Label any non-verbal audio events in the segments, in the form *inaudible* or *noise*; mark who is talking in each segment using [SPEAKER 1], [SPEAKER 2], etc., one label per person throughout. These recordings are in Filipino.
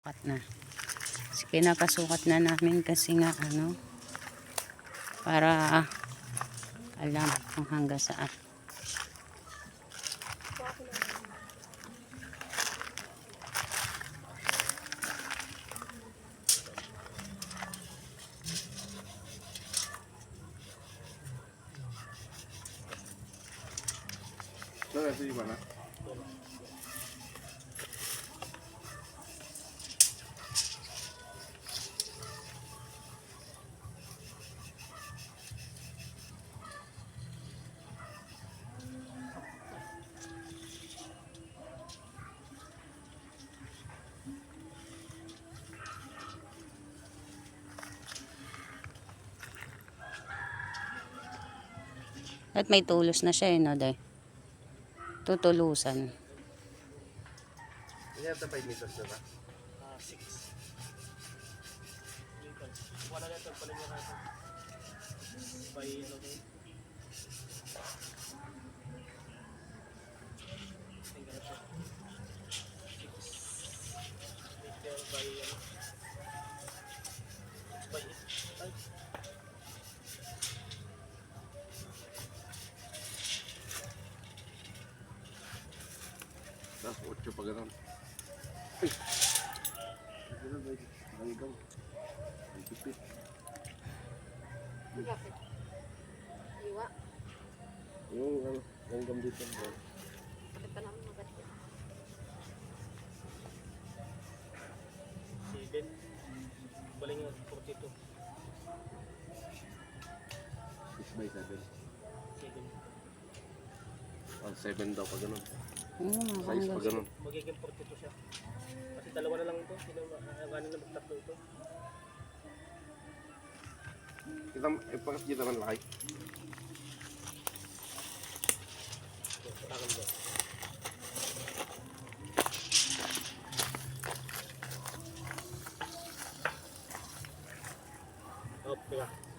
[SPEAKER 1] Sukat na. Kasi kinakasukat na namin kasi nga ano para alam kung hanggang saan.
[SPEAKER 2] No, ito di ba
[SPEAKER 1] At may tulos na siya eh, no, day? Tutulusan.
[SPEAKER 2] Hindi ata 5 meters na ba?
[SPEAKER 3] Ah, six. Wala na ito, pala niya natin. By, ano ba yun? Tingnan na siya. Six. Meter by, ano? By eight. Ay,
[SPEAKER 2] Tapos 8 pa ganun. Ay! Ganun ba? Langgam. Ang.
[SPEAKER 4] Bakit? Iwa.
[SPEAKER 2] Yung ano, langgam dito. bro.
[SPEAKER 4] Bakit pa naman magat yan?
[SPEAKER 3] seven. Balik nga, 42.
[SPEAKER 2] 6 by 7.
[SPEAKER 3] Seven.
[SPEAKER 2] Oh, 7 daw pa ganun.
[SPEAKER 1] Oo,
[SPEAKER 2] Size pa
[SPEAKER 1] hanggang
[SPEAKER 2] ganun.
[SPEAKER 3] Magiging 42 siya. Kasi dalawa na lang ito. Sino makakanin na magtatlo ito?
[SPEAKER 2] Kita, ipakas kita man laki.
[SPEAKER 3] So, kailangan ba? Oh.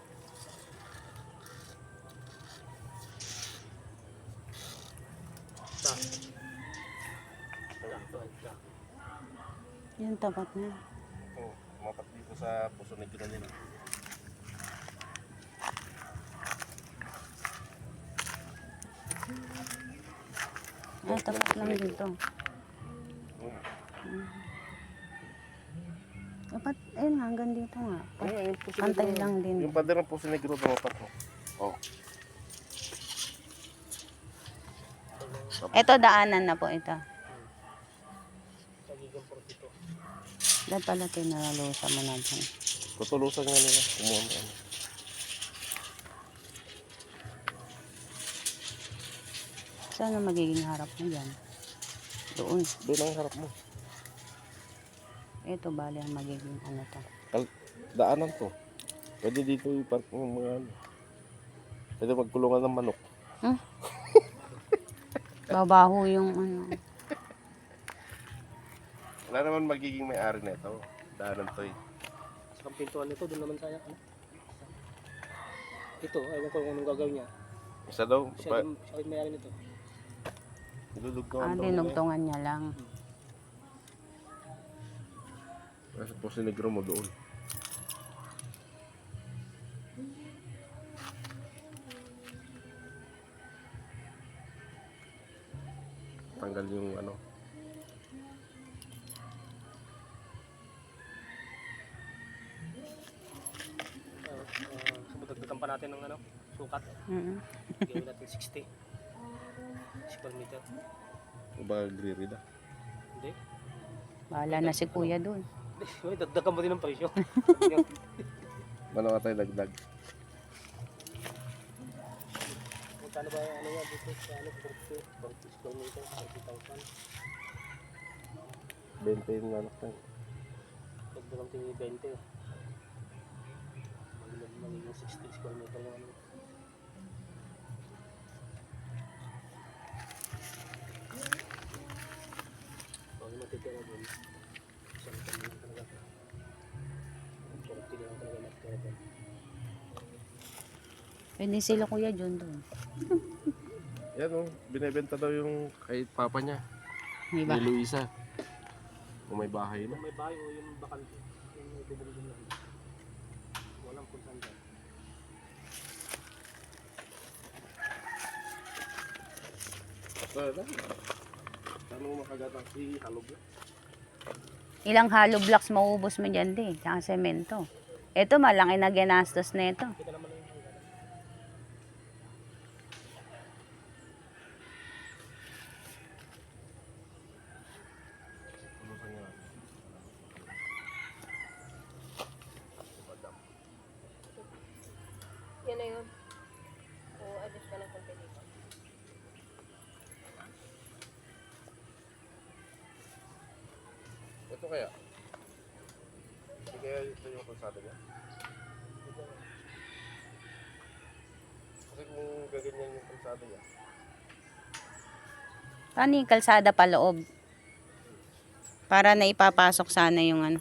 [SPEAKER 1] Yung tapat na.
[SPEAKER 2] Oh, mapat dito sa puso ni Gina nila.
[SPEAKER 1] Ah, tapat lang dito.
[SPEAKER 2] Oh.
[SPEAKER 1] Dapat, ayun hanggang dito nga.
[SPEAKER 2] Yung puso ni
[SPEAKER 1] Pantay lang din.
[SPEAKER 2] Yung pader ng puso negro tumapat mo. Oh.
[SPEAKER 1] Ito daanan na po ito.
[SPEAKER 3] Magiging 42.
[SPEAKER 1] Dahil pala tinalalusa mo na dyan.
[SPEAKER 2] Tutulusan nga nila. Kumuha mo.
[SPEAKER 1] Saan ang magiging harap mo dyan? Doon.
[SPEAKER 2] Doon ang harap mo.
[SPEAKER 1] Ito bali ang magiging ano to.
[SPEAKER 2] Kal- daanan to. Pwede dito i-park ng mga ano. Pwede magkulungan ng manok. *laughs*
[SPEAKER 1] Babaho yung ano.
[SPEAKER 2] Wala naman magiging may-ari na ito. Daanan to eh.
[SPEAKER 3] Sa pintuan nito, doon naman saya. Ano? Ito, ewan ko kung anong gagawin niya.
[SPEAKER 2] Isa daw.
[SPEAKER 3] Siya,
[SPEAKER 2] Pa,
[SPEAKER 3] siya rin may-ari nito.
[SPEAKER 2] Nilulugtungan
[SPEAKER 1] Ah,
[SPEAKER 2] daw nila.
[SPEAKER 1] dinugtungan niya lang.
[SPEAKER 2] Nasa puso negro mo doon. Tanggal yung ano.
[SPEAKER 3] Sabagdagdagan pa natin ng ano, sukat.
[SPEAKER 1] Mm
[SPEAKER 3] Gawin natin 60. 60 meter.
[SPEAKER 2] O ba griri na?
[SPEAKER 3] Hindi.
[SPEAKER 1] Bahala na si kuya doon.
[SPEAKER 3] Dagdagan mo din ng presyo.
[SPEAKER 2] Ano ka tayo dagdag?
[SPEAKER 3] Magkano ba ano nga dito sa ano, 40, 40 square meter, 40,000.
[SPEAKER 2] 20 yung anak tayo.
[SPEAKER 3] Dagdagan tingin 20. Magiging magiging 60 square meter yung ano. Yung matitira dun, isang kami lang talaga. 40 lang talaga matitira dun.
[SPEAKER 1] Pwede sila kuya John doon. *laughs*
[SPEAKER 2] Yan o, binibenta daw yung kay papa niya.
[SPEAKER 1] Di ba?
[SPEAKER 2] Ni Luisa. Kung may bahay na.
[SPEAKER 3] May bahay o yung bakante, yung may bubulong lang. Walang kung saan dyan.
[SPEAKER 2] Saan mo makagatang si halog na?
[SPEAKER 1] Ilang hollow blocks maubos mo dyan din, tsaka semento. Ito, malaki na ginastos na ito.
[SPEAKER 3] Naman yung hangganan.
[SPEAKER 2] Ano sa nga?
[SPEAKER 4] Yan na yun. O, adjust ka ng konti dito.
[SPEAKER 2] Ito kaya? Hindi kaya ito yung kalsada niya? Kasi kung gaganyan yung kalsada niya,
[SPEAKER 1] Paano yung kalsada pa loob? Para na ipapasok sana yung ano.